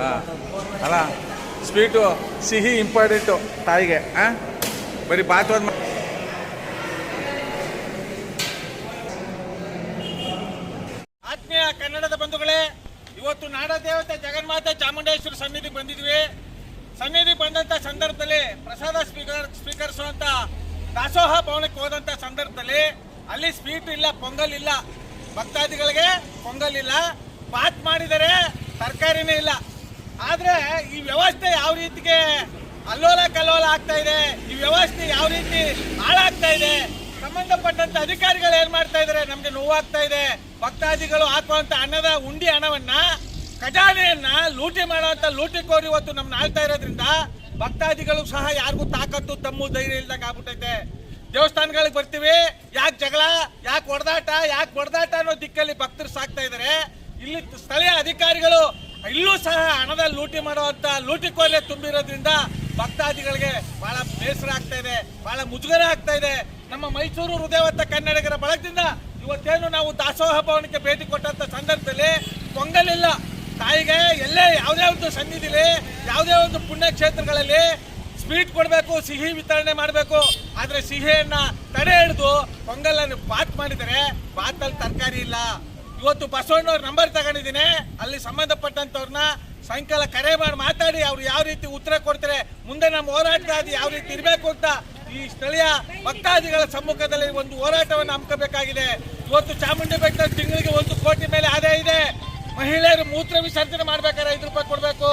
ಹಾಂ. ಅಲ್ಲ ಸ್ವೀಟು ಸಿಹಿ ಇಂಪಾರ್ಟೆಂಟು ತಾಯಿಗೆ ಹಾಂ ಬರೀ ಬಾತ್ ಒಂದು ಆತ್ಮೀಯ ಕನ್ನಡದ ಬಂಧುಗಳೇ ಇವತ್ತು ನಾಡ ದೇವತೆ ಜಗನ್ಮಾತೆ ಚಾಮುಂಡೇಶ್ವರಿ ಸನ್ನಿಧಿ ಬಂದಿದ್ವಿ. ಸನ್ನಿಧಿ ಬಂದಂತ ಸಂದರ್ಭದಲ್ಲಿ ಪ್ರಸಾದ ಸ್ವೀಕರ್ ಸ್ವೀಕರಿಸುವಂತ ದಾಸೋಹ ಭವನಕ್ಕೆ ಹೋದಂತ ಸಂದರ್ಭದಲ್ಲಿ ಅಲ್ಲಿ ಸ್ವೀಟ್ ಇಲ್ಲ ಪೊಂಗಲ್ ಇಲ್ಲ. ಭಕ್ತಾದಿಗಳಿಗೆ ಪೊಂಗಲ್ ಇಲ್ಲ. ಬಾತ್ ಮಾಡಿದರೆ ತರಕಾರಿನೇ ಇಲ್ಲ. ಆದ್ರೆ ಈ ವ್ಯವಸ್ಥೆ ಯಾವ ರೀತಿಗೆ ಅಲ್ಲೋಲ ಕಲ್ಲೋಲ ಆಗ್ತಾ ಇದೆ, ಈ ವ್ಯವಸ್ಥೆ ಯಾವ ರೀತಿ ಹಾಳಾಗ್ತಾ ಇದೆ, ಸಂಬಂಧಪಟ್ಟಂತ ಅಧಿಕಾರಿಗಳು ಏನ್ ಮಾಡ್ತಾ ಇದಾರೆ? ನಮ್ಗೆ ನೋವಾಗ್ತಾ ಇದೆ. ಭಕ್ತಾದಿಗಳು ಹಾಕುವಂತ ಹಣದ ಉಂಡಿ ಹಣವನ್ನ ಖಜಾನೆಯನ್ನ ಲೂಟಿ ಮಾಡುವಂತ ಲೂಟಿಕೋರು ಇವತ್ತು ನಮ್ನ ಆಳ್ತಾ ಇರೋದ್ರಿಂದ ಭಕ್ತಾದಿಗಳು ಸಹ ಯಾರಿಗೂ ತಾಕತ್ತು, ತಮ್ಮು ಧೈರ್ಯ ಇಲ್ದಾಗ ಆಗ್ಬಿಟ್ಟೈತೆ. ದೇವಸ್ಥಾನಗಳಿಗೆ ಬರ್ತೀವಿ. ಯಾಕೆ ಜಗಳ? ಯಾಕೆ ಹೊಡೆದಾಟ ಯಾಕೆ ಹೊಡೆದಾಟ ಅನ್ನೋ ದಿಕ್ಕಲ್ಲಿ ಭಕ್ತರು ಸಾಕ್ತಾ ಇದಾರೆ ಇಲ್ಲಿ ಸ್ಥಳೀಯ ಅಧಿಕಾರಿಗಳು ಇಲ್ಲೂ ಸಹ ಹಣದ ಲೂಟಿ ಮಾಡುವಂತ ಲೂಟಿ ಕೊಲೆ ತುಂಬಿರೋದ್ರಿಂದ ಭಕ್ತಾದಿಗಳಿಗೆ ಬಹಳ ಬೇಸರ ಆಗ್ತಾ ಇದೆ, ಬಹಳ ಮುಜುಗರ ಆಗ್ತಾ ಇದೆ. ನಮ್ಮ ಮೈಸೂರು ಹೃದಯವಂತ ಕನ್ನಡಿಗರ ಬಳಗದಿಂದ ಇವತ್ತೇನು ನಾವು ದಾಸೋಹ ಭವನಕ್ಕೆ ಭೇಟಿ ಕೊಟ್ಟಂತ ಸಂದರ್ಭದಲ್ಲಿ ಪೊಂಗಲಿಲ್ಲ ತಾಯಿಗೆ ಎಲ್ಲೇ ಯಾವುದೇ ಒಂದು ಸನ್ನಿಧಿಲಿ, ಯಾವುದೇ ಒಂದು ಪುಣ್ಯಕ್ಷೇತ್ರಗಳಲ್ಲಿ ಸ್ವೀಟ್ ಕೊಡಬೇಕು, ಸಿಹಿ ವಿತರಣೆ ಮಾಡಬೇಕು. ಆದರೆ ಸಿಹಿಯನ್ನ ತಡೆ ಹಿಡಿದು ಪೊಂಗಲನ್ನು ಬಾತ್ ಮಾಡಿದರೆ ಬಾತಲ್ಲಿ ತರಕಾರಿ ಇಲ್ಲ. ಇವತ್ತು ಬಸವಣ್ಣವ್ರ ನಂಬರ್ ತಗೊಂಡಿದ್ದೀನಿ. ಅಲ್ಲಿ ಸಂಬಂಧಪಟ್ಟಂಥವ್ರನ್ನ ಸಾಯಂಕಾಲ ಕರೆ ಮಾಡಿ ಮಾತಾಡಿ, ಅವ್ರು ಯಾವ ರೀತಿ ಉತ್ತರ ಕೊಡ್ತಾರೆ, ಮುಂದೆ ನಮ್ಮ ಹೋರಾಟ ಅದು ಯಾವ ರೀತಿ ಇರಬೇಕು ಅಂತ ಈ ಸ್ಥಳೀಯ ಭಕ್ತಾದಿಗಳ ಸಮ್ಮುಖದಲ್ಲಿ ಒಂದು ಹೋರಾಟವನ್ನು ಹಮ್ಮಿಕಬೇಕಾಗಿದೆ. ಇವತ್ತು ಚಾಮುಂಡಿ ಬೆಟ್ಟ ತಿಂಗಳಿಗೆ ಒಂದು ಕೋಟಿ ಮೇಲೆ ಆದಾಯ ಇದೆ. ಮಹಿಳೆಯರು ಮೂತ್ರ ವಿಸರ್ಜನೆ ಮಾಡ್ಬೇಕಾದ್ರೆ ಐದು ರೂಪಾಯಿ ಕೊಡಬೇಕು.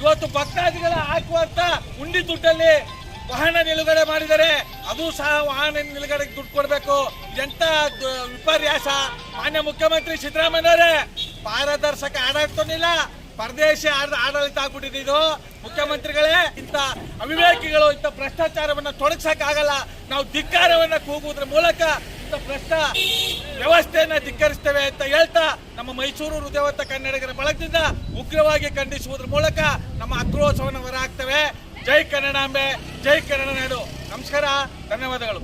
ಇವತ್ತು ಭಕ್ತಾದಿಗಳ ಹಾಕುವಂತ ಉಂಡಿ ದುಡ್ಡಲ್ಲಿ ವಾಹನ ನಿಲುಗಡೆ ಮಾಡಿದರೆ ಅದು ಸಹ ವಾಹನ ನಿಲುಗಡೆಗೆ ದುಡ್ಡು ಕೊಡಬೇಕು. ಎಂತ ವಿಪರ್ಯಾಸ? ಮಾನ್ಯ ಮುಖ್ಯಮಂತ್ರಿ ಸಿದ್ದರಾಮಯ್ಯವರೇ ಪಾರದರ್ಶಕ ಆಡಳಿತಿಲ್ಲ ಪರದೇಶಿ ಆಡಳಿತ ಆಗ್ಬಿಟ್ಟಿದೆ ಇದು. ಮುಖ್ಯಮಂತ್ರಿಗಳೇ, ಇಂಥ ಅವಿವೇಕಿಗಳು ಇಂಥ ಭ್ರಷ್ಟಾಚಾರವನ್ನ ತೊಡಗಿಸಕ್ಕಾಗಲ್ಲ. ನಾವು ಧಿಕ್ಕಾರವನ್ನ ಕೂಗುವುದ್ರ ಮೂಲಕ ಇಂಥ ಭ್ರಷ್ಟ ವ್ಯವಸ್ಥೆಯನ್ನ ಧಿಕ್ಕರಿಸ್ತೇವೆ ಅಂತ ಹೇಳ್ತಾ ನಮ್ಮ ಮೈಸೂರು ಹೃದಯವತ್ತ ಕನ್ನಡಿಗರ ಬಳಗದಿಂದ ಉಗ್ರವಾಗಿ ಖಂಡಿಸುವುದ್ರ ಮೂಲಕ ನಮ್ಮ ಆಕ್ರೋಶವನ್ನು ಹೊರಹಾಕ್ತೇವೆ ಜೈ ಕನ್ನಡಾಂಬೆ ಜೈ ಕನ್ನಡ ನಾಡು. ನಮಸ್ಕಾರ ಧನ್ಯವಾದಗಳು.